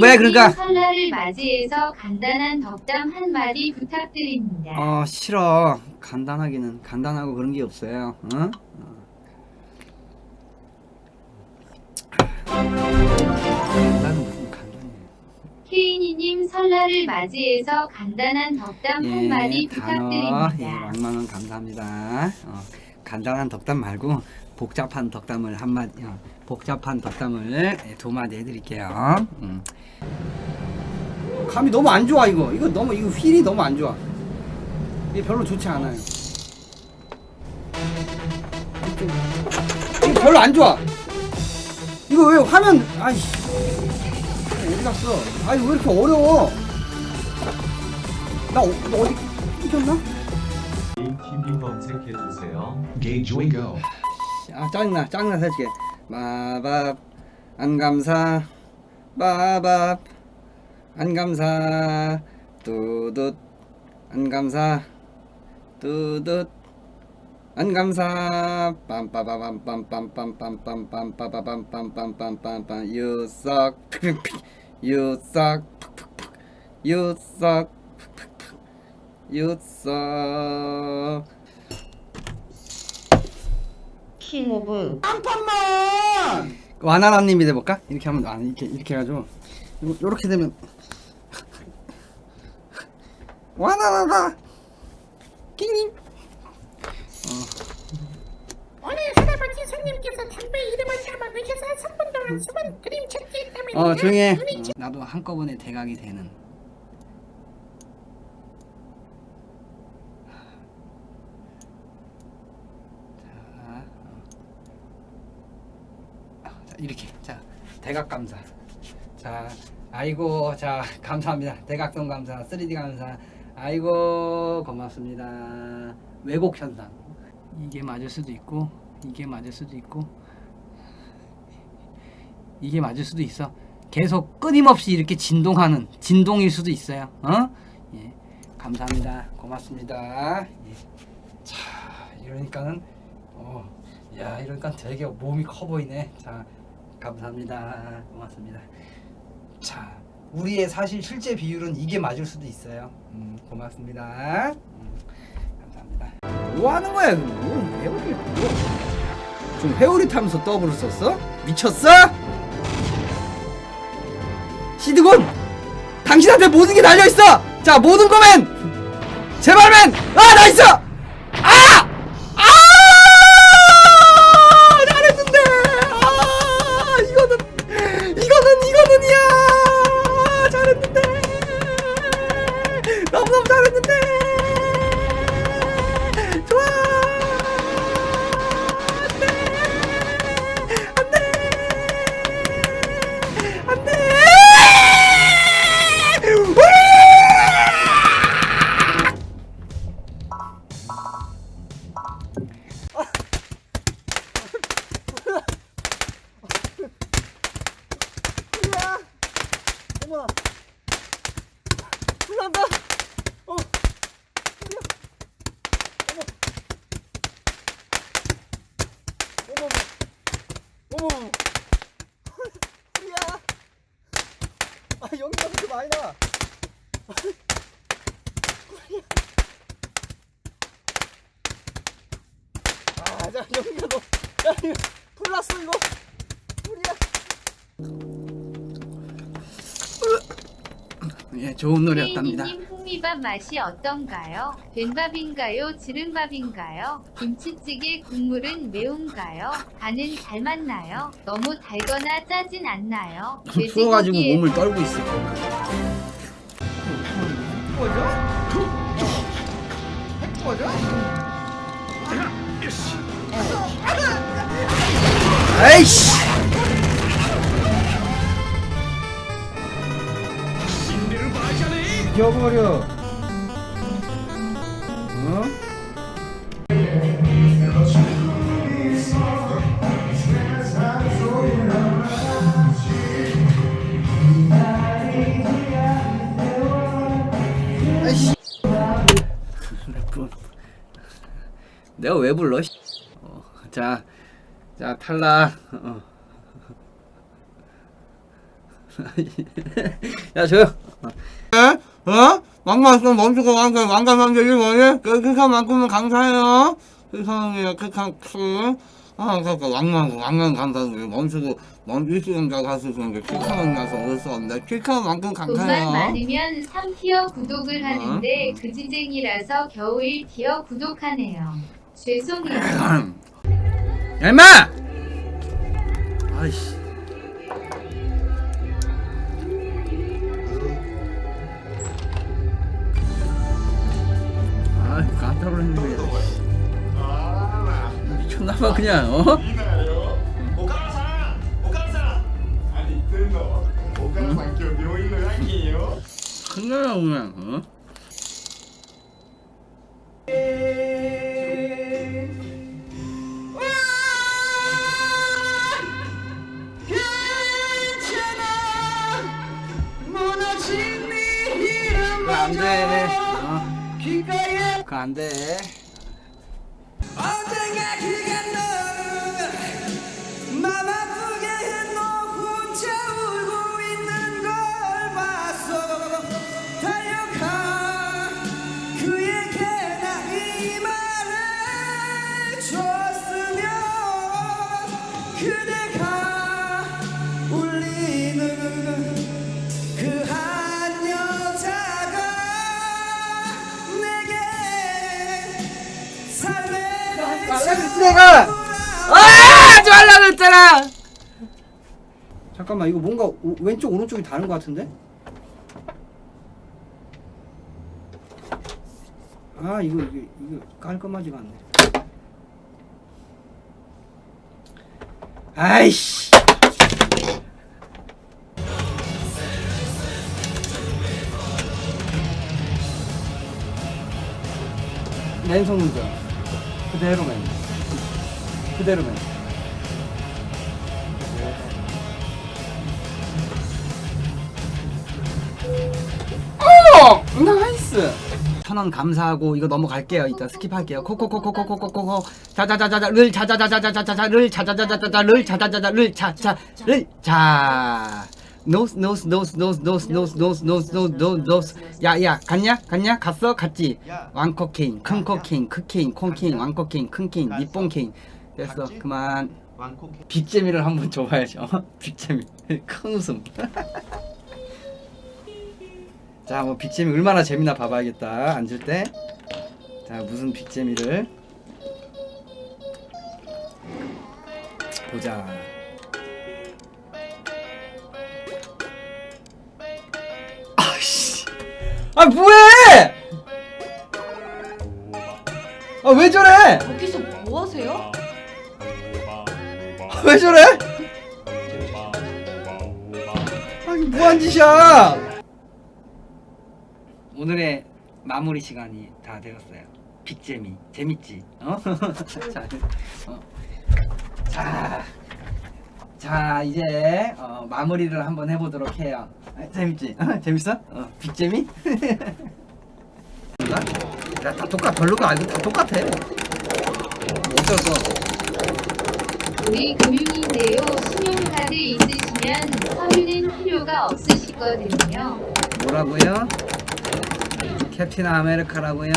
왜 그러니까? 설날을 맞이해서 간단한 덕담 한 마디 부탁드립니다. 어 싫어 간단하기는 간단하고 그런 게 없어요 응? 무슨 간단해 케이니님 설날을 맞이해서 간단한 덕담 한 마디 단어 예 부탁드립니다. 왕만원 감사합니다 어, 간단한 덕담 말고 복잡한 덕담을 한 마디 어, 복잡한 덕담을 예, 두 마디 해드릴게요. 음. 감이 너무 안 좋아 이거. 이거 너무 이거 휠이 너무 안 좋아. 이게 별로 좋지 않아요. 이게 이거 별로 안 좋아. 이거 왜 화면 아이씨. 어디 갔어? 아니 왜 이렇게 어려워? 나, 어, 나 어디 끊겼나? 게임 TV 검색해 주세요. Gauge Wingo. 아 짜증나 짜증나 살게 마밥 안감사 마밥 안감사 뚜둣 안감사 뚜둣 안감사 빰빠바밤빰빰빰빰빰빰빰빰빰빰빰빰빰빰 You suck You suck You suck You suck 킹 오브 한 판만! 와나나님이 돼볼까? 이렇게 하면 아 이렇게 이렇게 해가지고. 요- 요렇게 되면. 와나나나 킹님! 오늘 할아버지 손님께서 담배 이름을 담아 외쳐서 3분 동안 수많은 그림 찾기 했다면 어 조용히 해. 어, 나도 한꺼번에 대각이 되는 자, 어. 자 이렇게. 자 대각 감사. 자 아이고 자 감사합니다. 대각선 감사 3D 감사. 아이고 고맙습니다. 왜곡 현상. 이게 맞을 수도 있고 이게 맞을 수도 있고 이게 맞을 수도 있어. 계속 끊임없이 이렇게 진동하는 진동일 수도 있어요. 어? 예. 감사합니다. 고맙습니다. 예. 자 이러니까는 어, 야 이러니까 되게 몸이 커 보이네. 자 감사합니다. 고맙습니다. 자 우리의 사실 실제 비율은 이게 맞을 수도 있어요. 음, 고맙습니다. 음, 감사합니다. 뭐 하는 거야 뭐 회오리 뭐. 좀 회오리 타면서 더블을 썼어? 미쳤어? 시드곤! 당신한테 모든 게 달려있어! 자 모든 거맨! 제발맨! 아 나이스 불난다 어 소리야 어머. 어머. 어머. 소리야. 아 연기가 그렇게 많이 나 소리야 아자 연기가 너야 이거 불났어 이거 소리야 예, 좋은 노래였답니다. 케이니님 흑미밥 맛이 어떤가요? 된밥인가요? 지른밥인가요? 김치찌개 국물은 매운가요? 간은 잘 맞나요? 너무 달거나 짜진 않나요? 추워가지고 돼지고기에 몸을 떨고 있어. 에이씨! 죽여버려. 어? 내가 왜 불러? 씨. 어, 자, 자 탈락. 어. 야 조용. 어? 왕만큼 멈추고 왕감 왕감 왕감이 뭐니? 그 극한만큼은 감사해요. 극한이야 극한 크. 아, 그러니까 왕만 왕만 감사드려요. 멈추고 멈 일수경자가 하시는 게 극한을 나서 수 없는데 극한만큼 돈만 감사해요. 많으면 3티어 구독을 하는데 어? 그지쟁이라서 겨우 1티어 구독하네요. 죄송해요. 야 임마! 아이씨. 좋다고 했는데 미쳤나봐 그냥 어? 큰거야 그냥 어? 안돼 어? 그거 안돼 언젠가 그가 너맘 아 잠깐만 이거 뭔가 오- 왼쪽 오른쪽이 다른 것 같은데? 아 이거 이거 이거 깔끔하지가 않네. 아이씨! 랜선 운전 그대로맨. 그대로맨 천 원 감사하고 이거 넘어갈게요 이따 스킵할게요 코코코코코코코코 자자자자자 를 자자자자자자자 를 자자자자자자 를 자자자자 를 자자 를 자 노스 노스 노스 노스 노스 노스 노스 노스 노스 노스 노스 야야 갔냐 갔냐 갔어 갔지 왕코케인 큰 코케인 크케인 콩케인 왕코케인 큰케인 니뽕케인 됐어 그만 빅재미를 한번 줘봐야죠 빅재미 큰 웃음 자, 뭐 빅재미 얼마나 재미나 봐봐야겠다. 앉을 때. 자, 무슨 빅재미를 보자. 아씨. 아, 뭐해? 아, 왜 저래? 거기서 뭐 하세요? 아, 왜 저래? 아, 이게 뭐한 짓이야? 오늘의 마무리 시간이 다 되었어요. 빅재미 재밌지? 어? 자, 어. 자, 자 이제 어, 마무리를 한번 해보도록 해요. 아, 재밌지? 어, 재밌어? 어, 빅재미? 뭔가? 야, 다 똑같, 별로가 아니고 다 똑같아. 어쩔 수 없어. 우리 금융인데요. 신용카드 있으시면 서류는 필요가 없으시거든요. 뭐라고요? 캡틴 아메리카라고요?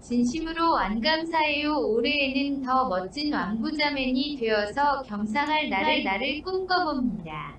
진심으로 안 감사해요. 올해에는 더 멋진 왕부자맨이 되어서 겸상할 나를 나를 꿈꿔봅니다.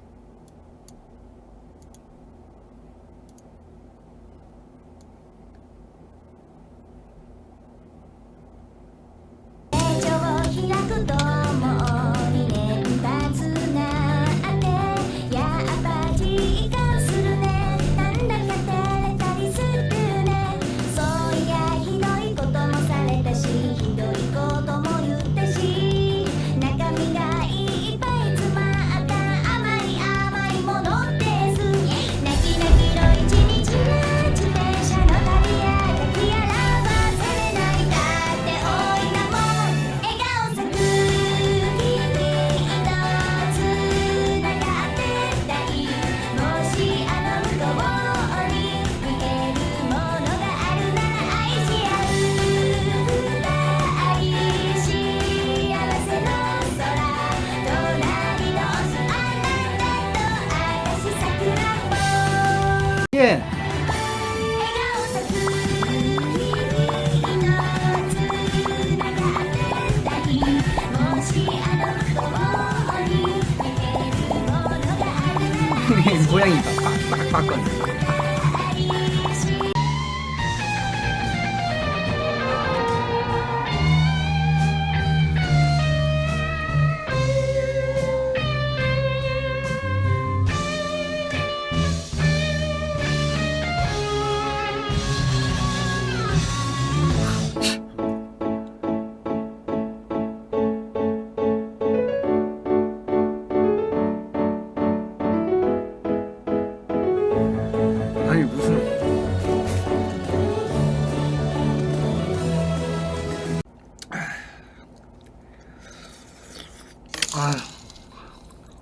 고양이 봐. 빡빡빡거리.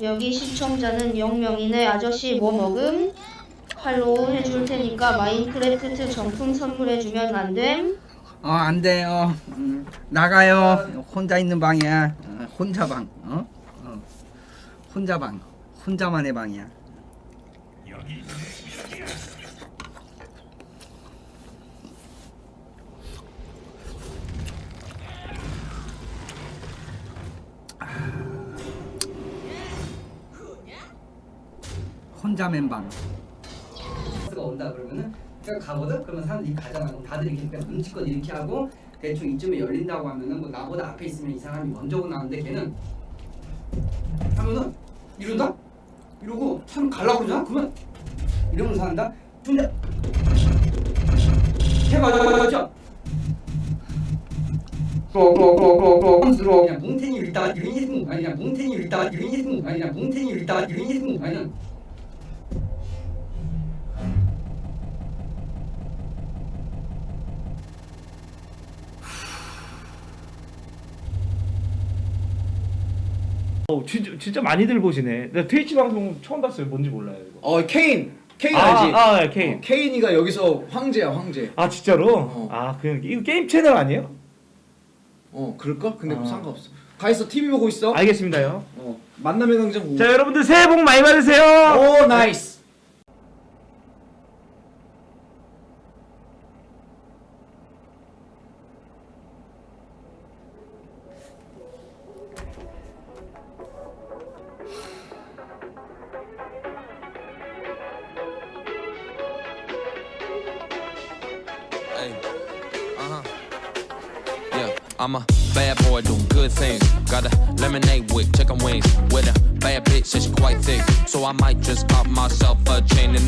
여기 시청자는 0명이네 아저씨 뭐 먹음? 할로우 해줄 테니까 마인크래프트 정품 선물해주면 안 됨? 어, 안 돼, 어, 음, 나가요. 혼자 있는 방이야. 어, 혼자 방, 어? 어. 혼자 방, 혼자만의 방이야. 혼자 맨 방. 가 온다 그러면은 그냥 가거든. 그러면 사람들이 가잖아. 다들 이렇게 눈치껏 이렇게 하고 대충 이쯤에 열린다고 하면은 뭐 나보다 앞에 있으면 이 사람이 먼저 오나는데 걔는 하면은 이러다 이러고 차를 갈라 그러잖아. 그러면 이러면서 한다. 근데 해봐줘. 그럼 그냥 뭉탱이 유인이 승 아니냐 뭉탱이 유인이 승 아니냐 뭉탱이 유인이 승 아니냐 어, 진짜 진짜 많이들 보시네. 나 트위치 방송 처음 봤어요. 뭔지 몰라요. 이거. 어 케인 케인 아, 알지? 아, 네, 케인. 어, 케인이가 여기서 황제야 황제. 아 진짜로? 어. 아 그냥 이거 게임 채널 아니에요? 어 그럴까? 근데 뭐 아. 상관없어. 가 있어 TV 보고 있어. 알겠습니다요. 어 만남의 광장 오. 자 여러분들 새해 복 많이 받으세요. 오 나이스. I'm a bad boy doing good things. Got a lemonade with chicken wings with a bad bitch, and she quite thick. So I might just pop myself a chain tonight.